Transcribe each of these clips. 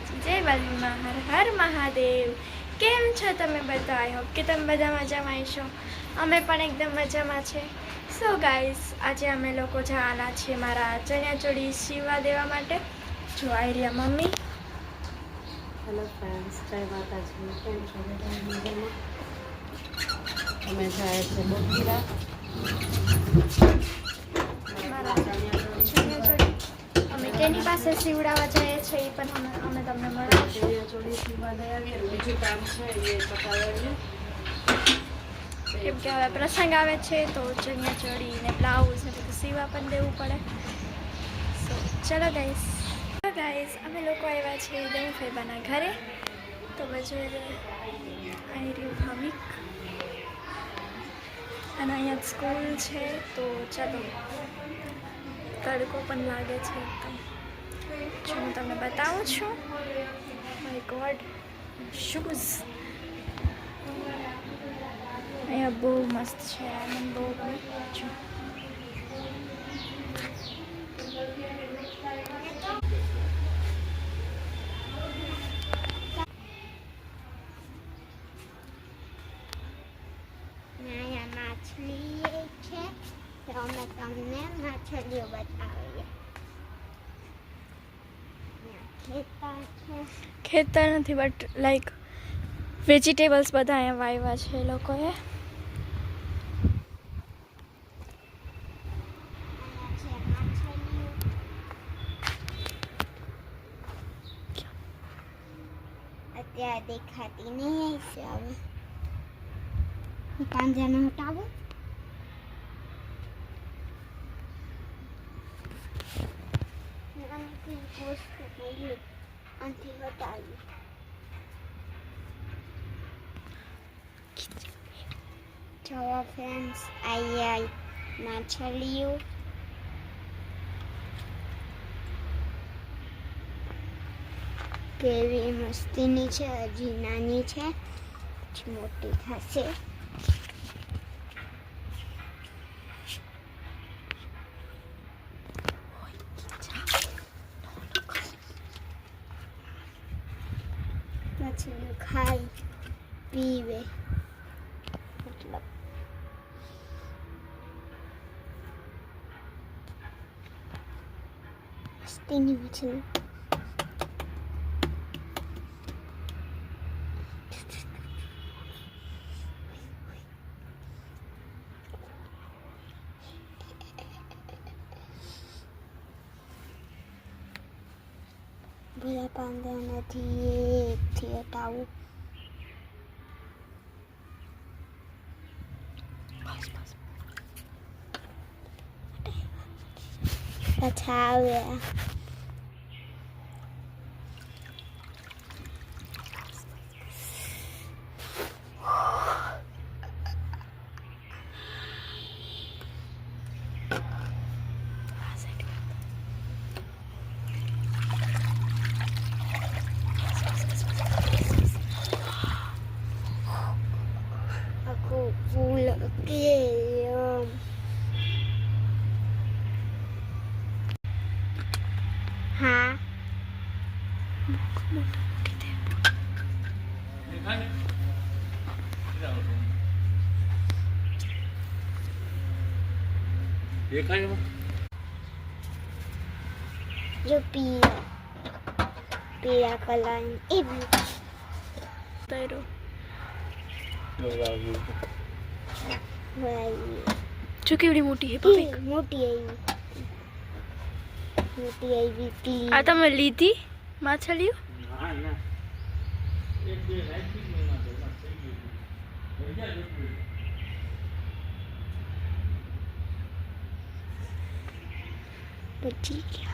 માતાજી જય બાલવીમાં હર હર મહાદેવ. કેમ છો તમે બધા? આઈ હોપ કે તમે બધા મજામાં આવીશો અમે પણ એકદમ મજામાં છે. સો ગાઈસ આજે અમે લોકો જવાના છીએ મારા ચણિયાચોળી સીવા દેવા માટે. જો આવી રહ્યા મમ્મી. હેલો ફ્રેન્ડ્સ જય માતાજી. કેમ છો અમે જાય છે બોકીરા મારા તેની પાસે સીવડાવવા જઈએ છીએ એ પણ અમે અમે તમને બીજું કામ છે કે હવે પ્રસંગ આવે છે તો ચણિયાચોળી ને બ્લાઉઝ ને બધું સીવા પણ દેવું પડે. સો ચલો ગાઈસ ગાઈસ અમે લોકો આવ્યા છીએ દેવું ફેબાના ઘરે. તો બજે આવી રહ્યું ભાવિક અને અહીંયા સ્કૂલ છે તો ચલો તડકો પણ લાગે છે એકદમ. બતાવું છું માય ગોડ શૂઝ અહીંયા બહુ મસ્ત છે આ મને બહુ ગમે જો ને અહીંયા માછલી એ છે તો અમે તમને માછલીઓ બતાવીએ અહીંયા ખેતર છે ખેતર નથી બટ લાઈક વેજીટેબલ્સ બધા અહીંયા વાવ્યા છે એ લોકોએ. અહીંયા છે માછલીઓ અત્યારે દેખાતી નહીં હશે હવે હું પાંજરાને હટાવું. આનાથી હટાવી જો ફ્રેન્ડ્સ આઈ માછલીઓ કેવી મસ્તીની છે હજી નાની છે પછી મોટી થશે 60 Newton. berapa dia dia tahu pas pas મસ્તીની મછલી બધા પાંદડા નથી એકથી હટાવું પાછા આવ્યા આખું ફૂલ કે આમ. હા દેખાય એમાં? જો પીળા પીળા કલર એવી તૈરો જો કેવડી મોટી હે એ, પપિક મોટી આવી. મોટી આવી પી આ તમે લીધી માછલીઓ? ના, ના. એક બે રાખી તો એમાં થઈ ગયું. Virginia.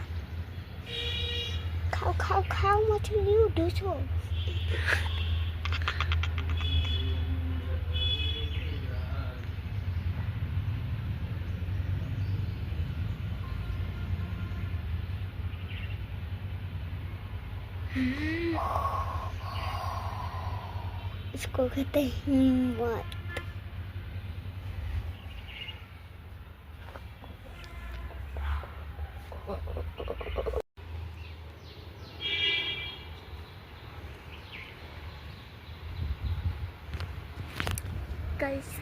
Cow, cow, cow, what do you do so? Hmm. इसको कहते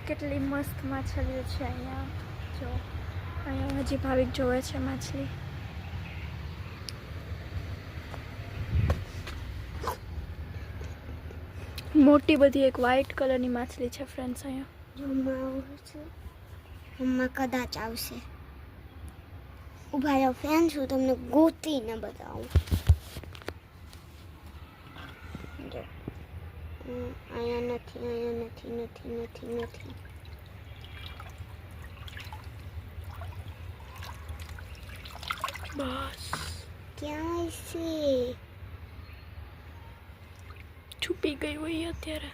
કેટલી મસ્ત માછલીઓ છે અહીંયા. જો, અહીંયા હજી ભાવિક જોવે છે માછલી. મોટી બધી એક વ્હાઈટ કલરની માછલી છે ફ્રેન્ડ્સ અહીંયા. આવું કદાચ આવશે. ઊભા રહો ફેન છું તમને ગોતીને બતાવું જો. હમ, અહીંયા નથી અહીંયા નથી નથી નથી નથી. બસ. ક્યાં છે? છુપી ગઈ હોય અત્યારે.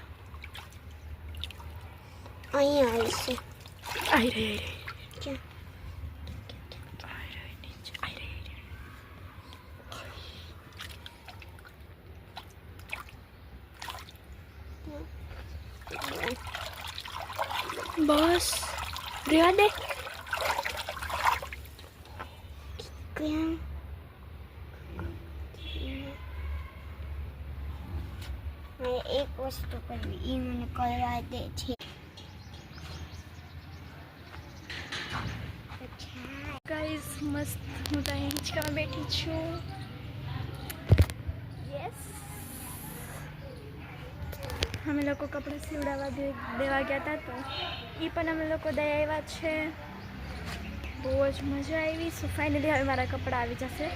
અહીંયા આવશે આઈ રહી આવી રહી ક્યાં આઈ રહી નીચે આઈ રહી આઈ રહી. બસ રેવા દે ક્યાં મારે એક વસ્તુ કરવી એ મને કરવા દે છે અચ્છા ગાઈઝ મસ્ત હું તો અહીં હિંચકામાં બેઠી છું યસ અમે લોકો કપડાં સીવડાવવા દે દેવા ગયા હતા તો એ પણ અમે લોકો દઈ આવ્યા છે. બહુ જ મજા આવી સો ફાઇનલી હવે મારા કપડાં આવી જશે.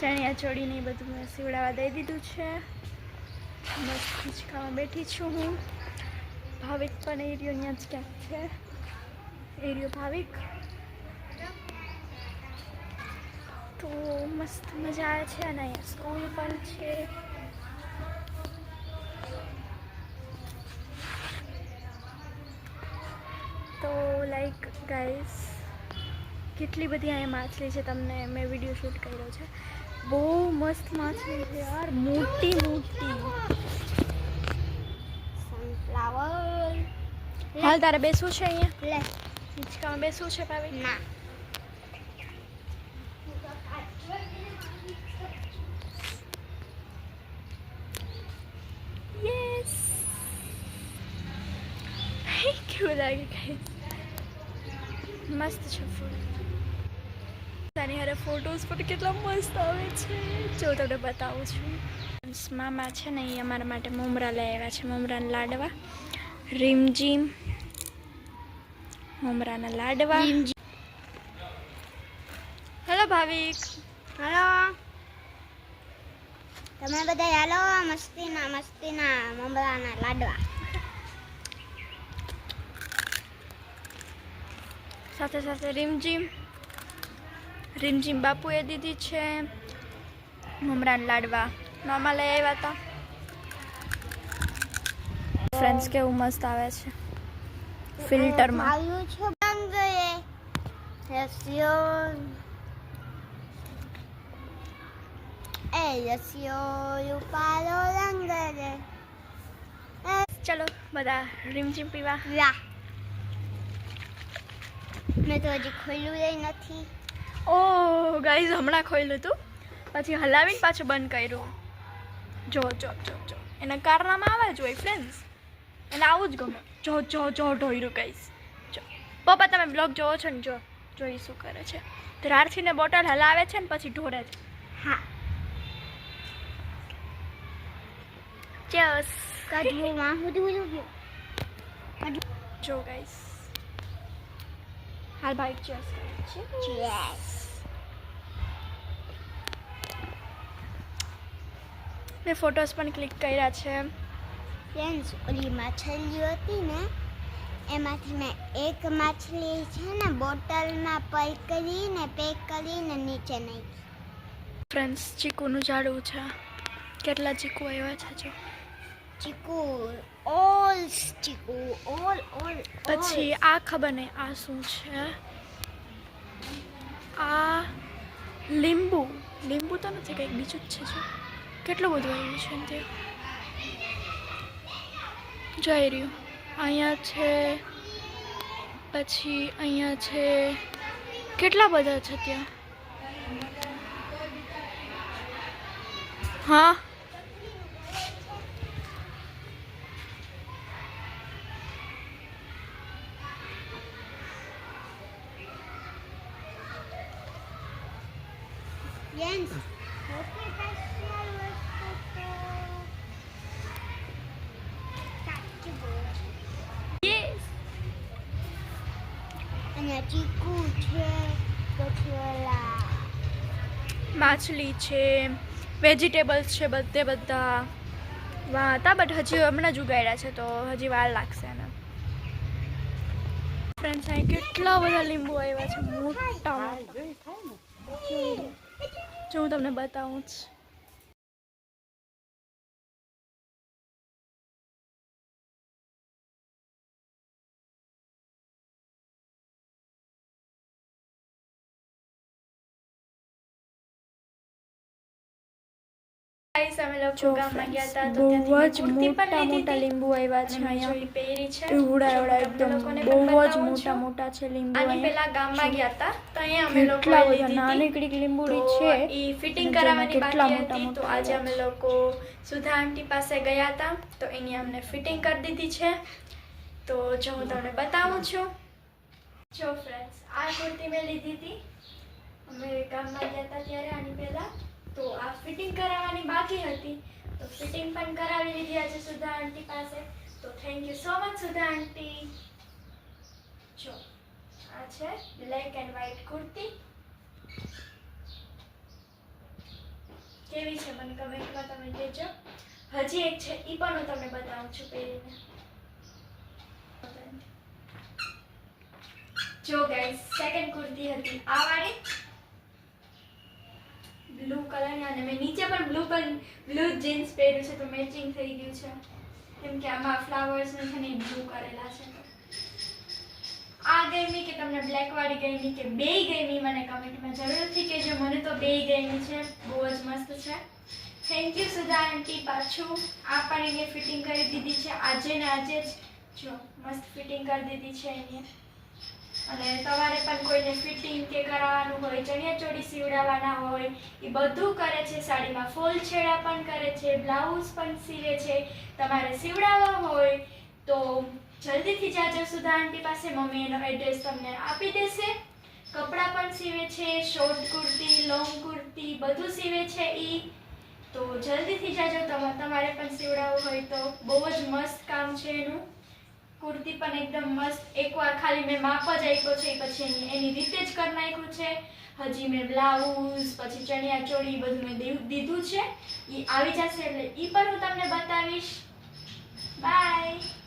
ચણિયા ચોળીને એ બધું મેં સીવડાવવા દઈ દીધું છે. મસ્ત ખીચકામાં બેઠી છું હું. ભાવિક પણ એરિયો અહીંયા જ ક્યાંક છે. એરિયો ભાવિક. તો મસ્ત મજા આવે છે અને અહીંયા સ્કૂલ પણ છે. તો લાઈક ગાઈસ કેટલી બધી અહીંયા માછલી છે તમને મેં વીડિયો શૂટ કર્યો છે. બહુ મસ્ત માછલી છે યાર. મોટી મોટી. સનફ્લાવર હાલ તારે બેસવું છે અહીંયા? લે. હિંચકામાં બેસવું છે ભાવિક? ના. યસ કેવું લાગે કઈ મસ્ત છે ફૂલ તારી હારે ફોટોઝ પણ કેટલા મસ્ત આવે છે. જો તમને બતાવું છું. મામા છે ને એ અમારા માટે મમરા લઈ આવ્યા છે, મમરાના લાડવા. રીમજીમ મમરાના લાડવા. હેલો ભાવિક. હલો. તમે બધા હાલો, મસ્તીના મસ્તીના મમરાના લાડવા. સાથે સાથે રીમઝીમ રીમઝીમ બાપુએ દીધી છે. મમરાન લાડવા. મામા લઈ આવ્યા હતા. ફ્રેન્ડ્સ કેવું મસ્ત આવે છે. ફિલ્ટરમાં આવ્યું છે ચલો બધા રીમઝીમ પીવા. મેં તો હજી ખોલ્યું નથી. ઓ ગાઈઝ હમણાં ખોલ્યું હતું પછી હલાવીને પાછું બંધ કર્યું. જો જો જો જો. એના કારનામાં આવે જ હોય ફ્રેન્ડ્સ એને આવું જ ગમે. જો જો જો ઢોયરું કહીશ જો. પપ્પા તમે બ્લોગ જોવો છો ને જો. જોઈ શું કરે છે. તો રારથીને બોટલ હલાવે છે ને પછી ઢોરે છે. હા. ચસ કાઢવું માં જો ગાઈસ હાલ about just કરે Yes. મેં ફોટોસ પણ ક્લિક કર્યા છે. ફ્રેન્ડ્સ ઓલી માછલીઓ હતી ને એમાંથી મેં એક માછલી છે ને બોટલમાં પલ કરીને પેક કરીને નીચે નાખી. ફ્રેન્ડ્સ ચીકુનું ઝાડવું છે. કેટલા ચીકુ આવ્યા છે જો. ચીકુ ઓલ ચીકુ ઓલ ઓલ પછી આ ખબર નહીં આ શું છે? આ લીંબુ. લીંબુ તો નથી કંઈક બીજું જ છે જો. કેટલું બધું આવ્યું છે તે? જઈ રહ્યું. અહીંયા છે પછી અહીંયા છે કેટલા બધા છે ત્યાં? હા? Jens, મોટી સ્પેશિયલ વસ્તુ તો સાચી બોલ અને ચીકુ છે પછી ઓલા માછલી છે વેજીટેબલ્સ છે બધે બધા. વા હતા બટ હજી હમણાં જ ઉગાડ્યા છે તો હજી વાર લાગશે એને. ફ્રેન્ડ્સ અહીં કેટલા બધા લીંબુ આવ્યા છે મોટા. જો હું તમને બતાવું જ અમે લોકો ગામમાં ગયા હતા તો ત્યાંથી જ મેં કુર્તી પણ મોટા મોટા લીંબુ આવ્યા છે અહીંયા. જોઈ પહેરી છે. એવડા એવડા એકદમ બહુ જ મોટા મોટા છે લીંબુ આની પહેલા ગામમાં ગયા હતા તો અહીંયા અમે લોકો લીધી હતી. નાનકડી લીંબુડી છે. ઈ ફિટિંગ કરાવવાની બાકી હતી. તો આજે અમે લોકો સુધા આંટી પાસે ગયા હતા તો એની અમને ફિટિંગ કરી દીધી છે. તો જો હું તમને બતાવું છું. જો ફ્રેન્ડ્સ આ કુર્તી મેં લીધી હતી. અમે ગામમાં ગયા હતા ત્યારે તો આ ફિટિંગ કરાવવાની બાકી હતી. તો ફિટિંગ પણ કરાવી લીધી આજે સુધા આંટી પાસે. તો thank you so much Sudha aunty જો, આ છે બ્લેક એન્ડ વ્હાઈટ કુર્તી. કેવી છે મને કમેન્ટમાં તમે કહેજો. હજી એક છે એ પણ હું તમને બતાવું છું પહેરીને. જો ગાઈઝ સેકન્ડ કુર્તી હતી આ વાળી. બ્લુ કલરની અને મેં નીચે પણ બ્લુ પણ બ્લુ જીન્સ પહેર્યું છે તો મેચિંગ થઈ ગયું છે. કેમ કે આમાં ફ્લાવર્સ ને છે ને બ્લુ કરેલા છે. આ ગમી કે તમને બ્લેક વાળી ગમી કે બેય ગમી મને કમેન્ટમાં જરૂરથી કહેજો. મને તો બેય ગમી છે. બહુ જ મસ્ત છે. થેન્ક યુ સુધા આંટી પાછું આ પણ એને ફિટિંગ કરી દીધી છે. આજે ને આજે જ જો મસ્ત ફિટિંગ કરી દીધી છે એને. અને તમારે પણ કોઈને ફિટિંગ કે કરાવવાનું હોય ચણિયા ચોળી સીવડાવવાના હોય, એ બધું કરે છે. સાડીમાં ફોલ છેડા પણ કરે છે, બ્લાઉઝ પણ સીવે છે. તમારે સીવડાવવા હોય તો જલ્દીથી જાજો. સુધા આંટી પાસે મમ્મી એનો એડ્રેસ તમને આપી દેશે. કપડાં પણ સીવે છે શોર્ટ કુર્તી લોંગ કુર્તી બધું સીવે છે એ તો જલ્દીથી જાજો. તમા- તમારે પણ સીવડાવવું હોય તો બહુ જ મસ્ત કામ છે એનું. કુર્તી પણ એકદમ મસ્ત. એકવાર ખાલી મેં માપ જ આપ્યો છે, પછી એની રીતે જ કરી નાખ્યું છે. હજી મેં બ્લાઉઝ, પછી ચણિયા ચોળી બધું મેં દીધું છે. એ આવી જશે એટલે એ પણ હું તમને બતાવીશ. બાય.